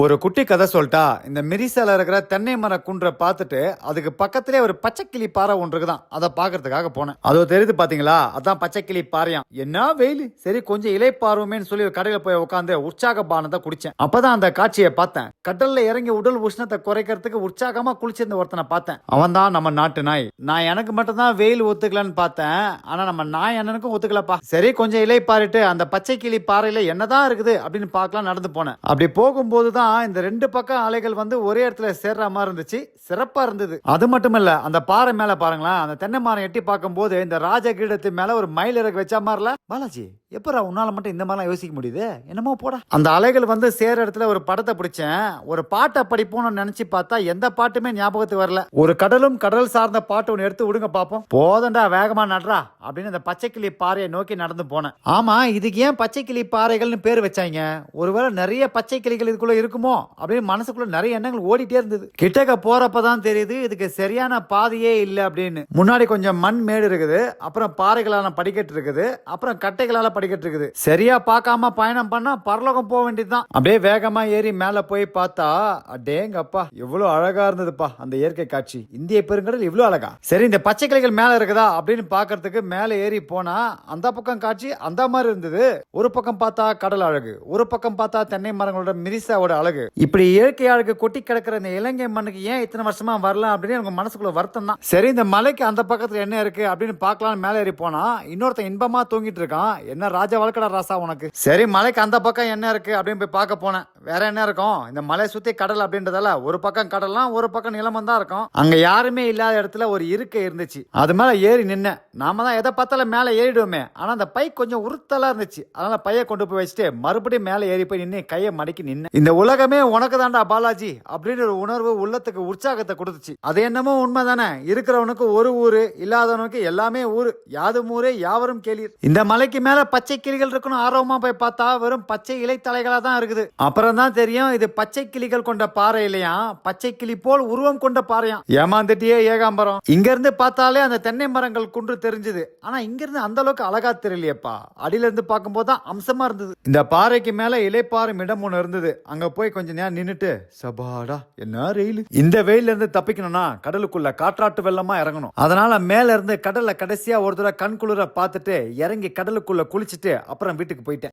ஒரு குட்டி கதை சொல்லிட்டா இந்த மிரிசால இருக்கிற தென்னை மர குன்றை பார்த்துட்டு அதுக்கு பக்கத்திலே ஒரு பச்சைக்கிளி பாறை ஒன்று இருக்குதான். அதை பார்க்கறதுக்காக போனேன். அதோ தெரியுது பாத்தீங்களா? அதான் பச்சைக்கிளி பாறையாம். என்ன வெயில்? சரி கொஞ்சம் இலை பார்வோமேன்னு சொல்லி ஒரு கடையில போய் உட்காந்து உற்சாக பானத்தை குடிச்சேன். அப்பதான் அந்த காட்சியை பார்த்தேன். கடல்ல இறங்கி உடல் உஷ்ணத்தை குறைக்கிறதுக்கு உற்சாகமா குளிச்சிருந்த ஒருத்தனை பார்த்தேன். அவன் தான் நம்ம நாட்டு நாய். நான் எனக்கு மட்டும் தான் வெயில் ஒத்துக்கலன்னு பார்த்தேன். ஆனா நம்ம நாய் அண்ணனுக்கும் ஒத்துக்கலப்பா. சரி கொஞ்சம் இலை பாரிட்டு அந்த பச்சை கிளி பாறையில என்னதான் இருக்குது அப்படின்னு பார்க்கலாம் நடந்து போனேன். அப்படி போகும்போது தான் இந்த ரெண்டு பக்கம் அலைகள் வந்து ஒரே இடத்துல சேர்ற மாதிரி இருந்துச்சு. சிறப்பா இருந்தது. அது மட்டும் இல்ல அந்த பாறை மேல பாருங்களேன் அந்த தென்னை மரம் எட்டி பார்க்கும்போது இந்த ராஜகீடத்து மேல ஒரு மயில் இறகு வச்ச மாதிரில பாலாஜி எப்பரா உன்னால மட்டும் இந்த மாதிரிலாம் யோசிக்க முடியுது? என்னமோ போட. அந்த அலைகள் வந்து சேர இடத்துல ஒரு படத்தை பிடிச்சேன். ஒரு பாட்டை படிப்போம்னு நினைச்சு பார்த்தா எந்த பாட்டுமே ஞாபகத்துக்கு வரல. ஒரு கடலும் கடல் சார்ந்த பாட்டு ஒன்று எடுத்து விடுங்க பார்ப்போம் போதண்டா வேகமா நடுறா அப்படின்னு அந்த பச்சைக்கிளி பாறையை நோக்கி நடந்து போனேன். ஆமா இதுக்கு ஏன் பச்சைக்கிளி பாறைகள்னு பேர் வச்சாங்க? ஒருவேளை நிறைய பச்சை கிளிகள் இதுக்குள்ள இருக்கும் அப்படின்னு மனசுக்குள்ள நிறைய எண்ணங்கள் ஓடிட்டே இருந்தது. கிட்டக்க போறப்பதான் தெரியுது இதுக்கு சரியான பாதையே இல்லை அப்படின்னு. முன்னாடி கொஞ்சம் மண் மேடு இருக்குது அப்புறம் பாறைகளான படிக்கட்டு இருக்குது அப்புறம் கட்டைகளால படிக்கட்டு இருக்குது. சரியா பார்க்காம பயணம் பண்ணா பரலோகம் போக வேண்டியதுதான். அப்படியே வேகமா ஏறி மேல போய் பார்த்தா அடேங்கப்பா எவ்வளவு அழகா இருந்ததுப்பா அந்த இயற்கை காட்சி. இந்திய பெருங்கடல் இவ்வளவு அழகா. சரி இந்த பச்சை கிளைகள் மேல இருக்குதா அப்படின்னு பாக்குறதுக்கு மேல ஏறி போனா அந்த பக்கம் காட்சி அந்த மாதிரி இருந்தது. ஒரு பக்கம் பார்த்தா கடல் அழகு ஒரு பக்கம் பார்த்தா தென்னை மரங்களோட மிரிசாவோட அழகு. இப்படி இயற்கை கொட்டி கிடக்கிற இந்த இலங்கை மண்ணுக்கு ஏன் இத்தனை வருஷமா வரல அப்படின்னு எனக்கு மனசுக்குள்ள வருத்தம் தான். சரி இந்த மலைக்கு அந்த பக்கத்துல என்ன இருக்கு அப்படின்னு பார்க்கலாம்னு மேல ஏறி போனா இன்னொருத்தன் இன்பமா தூங்கிட்டு இருக்கான். என்ன ராஜா வழக்கடா ராசா உனக்கு? சரி மலைக்கு அந்த பக்கம் என்ன இருக்கு அப்படின்னு போய் பார்க்க போனேன். வேற என்ன இருக்கும்? இந்த மலை சுத்தி கடல் அப்படின்றதால ஒரு பக்கம் கடல்லாம் ஒரு பக்கம் நிலமும் தான் இருக்கும். அங்க யாருமே இல்லாத இடத்துல ஒரு இருக்கை இருந்துச்சு. அது மேல ஏறி நின்னேன். நாம தான் எதை பார்த்தாலும் மேல ஏறிடுவோமே. ஆனா அந்த பை கொஞ்சம் உறுத்தலா இருந்துச்சு. அதனால பைய கொண்டு போய் வச்சுட்டு மறுபடியும் மேல ஏறி போய் நின்று கையை மடக்கி நின்று இந்த உலகமே உனக்கு தாண்டா பாலாஜி அப்படின்னு ஒரு உணர்வு உள்ளத்துக்கு உற்சாகத்தை கொடுத்துச்சு. அது என்னமோ உண்மை தானே இருக்கிறவனுக்கு ஒரு ஊரு இல்லாதவனுக்கு எல்லாமே ஊரு. யாதும் ஊரே யாவரும் கேளீர். இந்த மலைக்கு மேல பச்சை கிளிகள் இருக்குன்னு ஆர்வமா போய் பார்த்தா வெறும் பச்சை இலைத்தலைகளா தான் இருக்குது. அப்புறம் தான் தெரியும் இது பச்சை கிளிகள் கொண்ட பாறை இல்லையா? பச்சை கிளி போல் உருவம் கொண்ட பாறையாம். ஏமாந்துட்டியே ஏகாம்பரம். இங்க இருந்து பார்த்தாலே அந்த தென்னை மரங்கள் குன்று தெரிஞ்சது. ஆனா இங்க இருந்து அந்த அளவுக்கு அழகா தெரியலையேப்பா. அடியில இருந்து பார்க்கும்போது தான் அம்சமா இருந்தது. இந்த பாறைக்கு மேல இலைப்பாறும் இடம் ஒன்று இருந்தது. அங்க போய் கொஞ்ச நேரம் நின்றுட்டு சபாடா என்ன ரயில்? இந்த வெயில்ல இருந்து தப்பிக்கணும்னா கடலுக்குள்ள காற்றாட்டு வெள்ளமா இறங்கணும். அதனால மேல இருந்து கடல்ல கடைசியா ஒரு தடவை கண் குளிர பார்த்துட்டு இறங்கி கடலுக்குள்ள குளிச்சுட்டு அப்புறம் வீட்டுக்கு போயிட்டேன்.